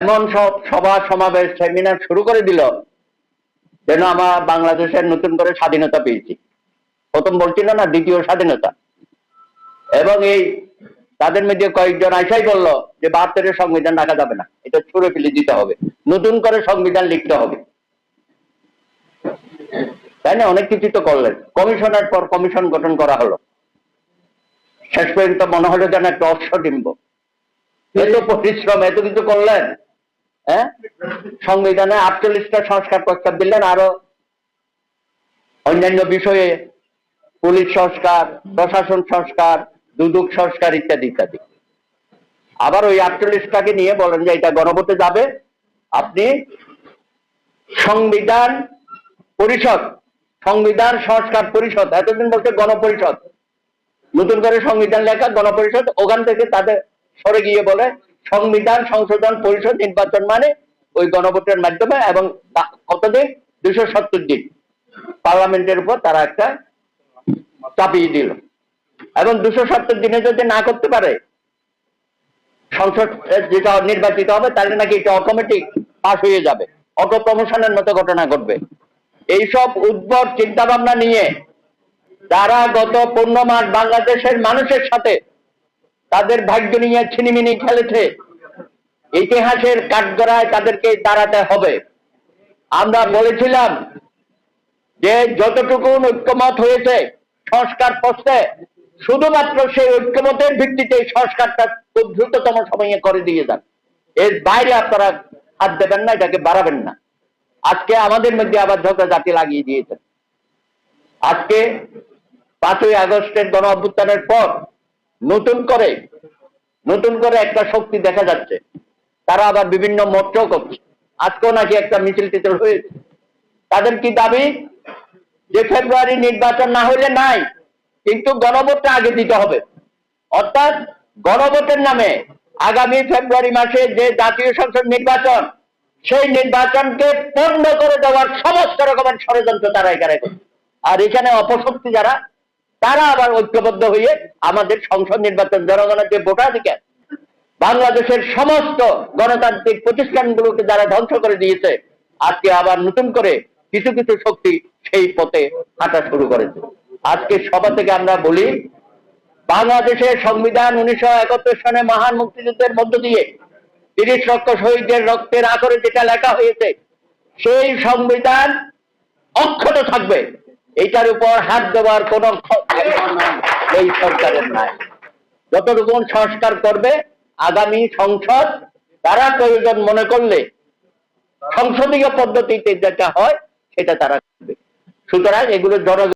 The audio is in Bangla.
এমন সব সভা, সমাবেশ সেমিনার শুরু করে দিল যেন আমার বাংলাদেশের নতুন করে স্বাধীনতা পেয়েছি। প্রথম বলছিল না, দ্বিতীয় স্বাধীনতা। এবং এই তাদের মধ্যে কয়েকজন আইসাই বলল যে বাহাত্তরের সংবিধান রাখা যাবে না, এটা ছুড়ে ফেলে দিতে হবে, নতুন করে সংবিধান লিখতে হবে। তাই না? অনেক কিছু তো করলেন। কমিশনের পর কমিশন গঠন করা হলো। শেষ পর্যন্ত মনে হলো যেন একটা অশ্বডিম্ব এত পরিশ্রম, এত কিছু করলেন। হ্যাঁ? সংবিধানে আটচল্লিশটা সংস্কার প্রস্তাব দিলেন, আরও অন্যান্য বিষয়ে পুলিশ সংস্কার, প্রশাসন সংস্কার, দুদক সংস্কার ইত্যাদি ইত্যাদি। আবার ওই আটচল্লিশটাকে নিয়ে বলেন যে এটা গণভোটে যাবে। আপনি সংবিধান পরিষদ, সংবিধান সংস্কার পরিষদ, এতদিন বলতে গণপরিষদ। নতুন করে সংবিধান লেখা গণপরিষদ, ওখান থেকে তাদের সরে গিয়ে বলে সংবিধান, সংশোধন, পরিষদ, নির্বাচন মানে ওই গণভোটের মাধ্যমে এবং কতদিন? দুশো সত্তর দিন। পার্লামেন্টের উপর তারা একটা চাপিয়ে দিল। এবং দুশো সত্তর দিনে যদি না করতে পারে, সংসদ যেটা নির্বাচিত হবে, তাহলে নাকি এটা অটোমেটিক পাশ হয়ে যাবে। অটো প্রমোশনের মতো ঘটনা ঘটবে। এইসব উদ্ভট চিন্তা ভাবনা নিয়ে তারা গত পূর্ণ মাস বাংলাদেশের মানুষের সাথে তাদের ভাগ্য নিয়ে ছিনিমিনি খেলেছে। ইতিহাসের কাঠগড়ায় তাদেরকে দাঁড়াতে হবে। আমরা বলেছিলাম যে যতটুকু ঐক্যমত হয়েছে সংস্কার প্রশ্নে শুধুমাত্র সেই ঐক্যমতের ভিত্তিতে সংস্কারটা খুব দ্রুততম সময়ে করে দিয়ে যান। এর বাইরে আপনারা হাত দেবেন না, এটাকে বাড়াবেন না। আজকে আমাদের মধ্যে আবার ঝগড়া জাতি লাগিয়ে দিয়েছেন। আজকে পাঁচই আগস্টের গণ অভ্যুত্থানের পর নতুন করে নতুন করে একটা শক্তি দেখা যাচ্ছে। তারা আবার বিভিন্ন মোর্চাও করছে। আজকেও নাকি একটা মিছিল টিছিল হয়েছে। তাদের কি দাবি? যে ফেব্রুয়ারি নির্বাচন না হলে নাই, কিন্তু গণভোটটা আগে দিতে হবে। অর্থাৎ গণভোটের নামে আগামী ফেব্রুয়ারি মাসে যে জাতীয় সংসদ নির্বাচন, সেই নির্বাচনকে পণ্ড করে দেওয়ার সমস্ত রকমের ষড়যন্ত্র তারা এখানে করছে। আর এখানে অপশক্তি যারা তারা আবার ঐক্যবদ্ধ হয়ে আমাদের সংসদ নির্বাচন জনগণের যে ভোটাধিকার, বাংলাদেশের সমস্ত গণতান্ত্রিক প্রতিষ্ঠানগুলোকে যারা ধ্বংস করে দিয়েছে, আজকে আবার নতুন করে কিছু কিছু শক্তি সেই পথে হাঁটা শুরু করেছে। আজকে সভা থেকে আমরা বলি, বাংলাদেশের সংবিধান উনিশশো একাত্তর সনে মহান মুক্তিযুদ্ধের মধ্য দিয়ে তিরিশ লক্ষ শহীদদের রক্তের আখরে যেটা লেখা হয়েছে, সেই সংবিধান অক্ষত থাকবে। এটার উপর হাত দেওয়ার কোন এই সরকারের নাই। সংস্কার করবে, আগামী সংসদ, তারা প্রয়োজন মনে করলে সংসদীয় পদ্ধতিতে যেটা হয়, সেটা তারা করবে। সুতরাং এগুলো জনগণ